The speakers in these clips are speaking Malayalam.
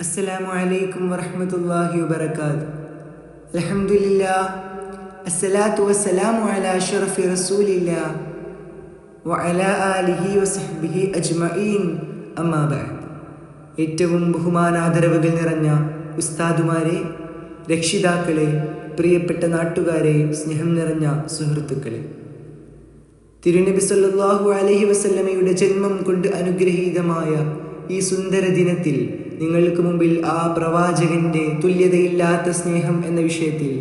അസ്സലാമു അലൈക്കും വറഹ്മത്തുള്ളാഹി വബറകാത്ത് അൽഹംദുലില്ലാ അസ്സലാത്തു വസ്സലാമു അലാ അഷ്റഫി റസൂലില്ലാ വഅലാ ആലിഹി വസഹ്ബിഹി അജ്മഈൻ. അമ്മാ ബഅദ്. ഏറ്റവും ബഹുമാനാദരവുകൾ നിറഞ്ഞ ഉസ്താദുമാരെ രക്ഷിതാക്കളെ പ്രിയപ്പെട്ട നാട്ടുകാരെ സ്നേഹം നിറഞ്ഞ സുഹൃത്തുക്കളെ. തിരുനബി സല്ലല്ലാഹു അലൈഹി വസല്ലമയുടെ ജന്മം കൊണ്ട് അനുഗ്രഹീതമായ ഈ സുന്ദര ദിനത്തിൽ നിങ്ങൾക്ക് മുമ്പിൽ ആ പ്രവാചകന്റെ തുല്യതയില്ലാത്ത സ്നേഹം എന്ന വിഷയത്തിൽ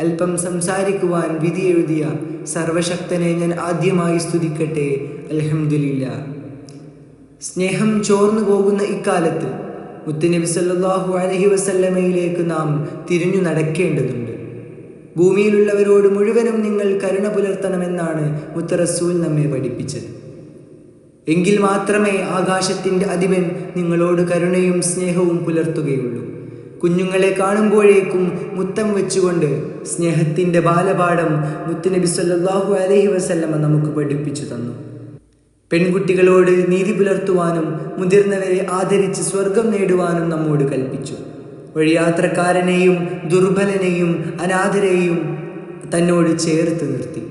അല്പം സംസാരിക്കുവാൻ വിധി എഴുതിയ സർവശക്തനെ ഞാൻ ആദ്യമായി സ്തുതിക്കട്ടെ. അലഹമില്ല സ്നേഹം ചോർന്നു പോകുന്ന ഇക്കാലത്ത് മുത്തുനബി സല്ലാഹു അലഹി വസല്ലമയിലേക്ക് നാം തിരിഞ്ഞു നടക്കേണ്ടതുണ്ട്. ഭൂമിയിലുള്ളവരോട് മുഴുവനും നിങ്ങൾ കരുണ പുലർത്തണമെന്നാണ് മുത്തറസൂൽ നമ്മെ പഠിപ്പിച്ചത്. എങ്കിൽ മാത്രമേ ആകാശത്തിന്റെ അധിപൻ നിങ്ങളോട് കരുണയും സ്നേഹവും പുലർത്തുകയുള്ളൂ. കുഞ്ഞുങ്ങളെ കാണുമ്പോഴേക്കും മുത്തം വെച്ചുകൊണ്ട് സ്നേഹത്തിന്റെ ബാലപാഠം മുത്തുനബി സല്ലാഹു അലഹി വസല്ലമ നമുക്ക് പഠിപ്പിച്ചു തന്നു. പെൺകുട്ടികളോട് നീതി പുലർത്തുവാനും മുതിർന്നവരെ ആദരിച്ച് സ്വർഗം നേടുവാനും നമ്മോട് കൽപ്പിച്ചു. വഴിയാത്രക്കാരനെയും ദുർബലനെയും അനാഥരെയും തന്നോട് ചേർത്ത് നിർത്തി.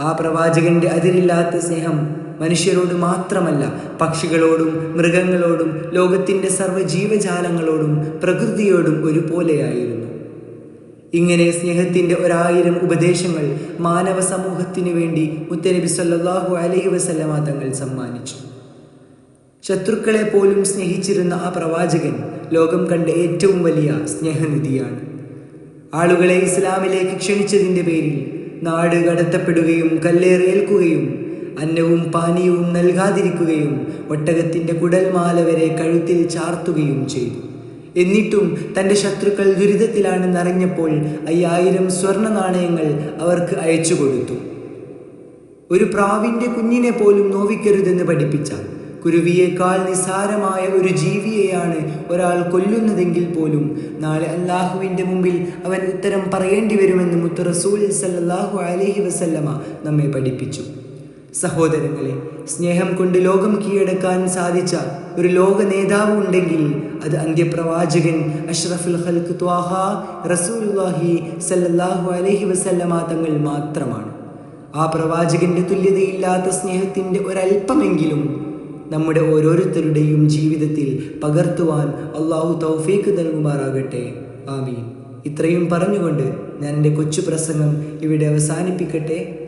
ആ പ്രവാചകന്റെ അതിരില്ലാത്ത സ്നേഹം മനുഷ്യരോട് മാത്രമല്ല പക്ഷികളോടും മൃഗങ്ങളോടും ലോകത്തിന്റെ സർവ ജീവജാലങ്ങളോടും പ്രകൃതിയോടും ഒരുപോലെയായിരുന്നു. ഇങ്ങനെ സ്നേഹത്തിന്റെ ഒരായിരം ഉപദേശങ്ങൾ മാനവ സമൂഹത്തിനു വേണ്ടി മുത്തനബി സല്ലാഹു അലൈഹി വസല്ലമ തങ്ങൾ സമ്മാനിച്ചു. ശത്രുക്കളെ പോലും സ്നേഹിച്ചിരുന്ന ആ പ്രവാചകൻ ലോകം കണ്ട ഏറ്റവും വലിയ സ്നേഹനിധിയാണ്. ആളുകളെ ഇസ്ലാമിലേക്ക് ക്ഷണിച്ചതിന്റെ പേരിൽ നാട് കടത്തപ്പെടുകയും കല്ലേറേൽക്കുകയും അന്നവും പാനീയവും നൽകാതിരിക്കുകയും ഒട്ടകത്തിന്റെ കുടൽമാല വരെ കഴുത്തിൽ ചാർത്തുകയും ചെയ്തു. എന്നിട്ടും തന്റെ ശത്രുക്കൾ ദുരിതത്തിലാണെന്നറിഞ്ഞപ്പോൾ അയ്യായിരം സ്വർണ നാണയങ്ങൾ അവർക്ക് അയച്ചു കൊടുത്തു. ഒരു പ്രാവിന്റെ കുഞ്ഞിനെ പോലും നോവിക്കരുതെന്ന് പഠിപ്പിച്ച കുരുവിയേക്കാൾ നിസാരമായ ഒരു ജീവിയെയാണ് ഒരാൾ കൊല്ലുന്നതെങ്കിൽ പോലും നാളെ അള്ളാഹുവിന്റെ മുമ്പിൽ അവൻ ഉത്തരം പറയേണ്ടി വരുമെന്ന് മുത്തറസൂൽ സല്ലാഹു അലൈഹി വസല്ലമ നമ്മെ പഠിപ്പിച്ചു. സഹോദരങ്ങളെ സ്നേഹം കൊണ്ട് ലോകം കീഴടക്കാൻ സാധിച്ച ഒരു ലോക നേതാവ് ഉണ്ടെങ്കിൽ അത് അന്ത്യപ്രവാചകൻ അഷ്റഫുൽ ഹൽക്ക് ത്വാഹ റസൂലുള്ളാഹി സല്ലാഹു അലൈഹി വസല്ലമ തങ്ങൾ മാത്രമാണ്. ആ പ്രവാചകന്റെ തുല്യതയില്ലാത്ത സ്നേഹത്തിന്റെ ഒരല്പമെങ്കിലും നമ്മുടെ ഓരോരുത്തരുടെയും ജീവിതത്തിൽ പകർത്തുവാൻ അള്ളാഹു തൗഫീക്ക് നൽകുമാറാകട്ടെ. ആമീൻ. ഇത്രയും പറഞ്ഞുകൊണ്ട് ഞാൻ എന്റെ കൊച്ചു പ്രസംഗം ഇവിടെ അവസാനിപ്പിക്കട്ടെ.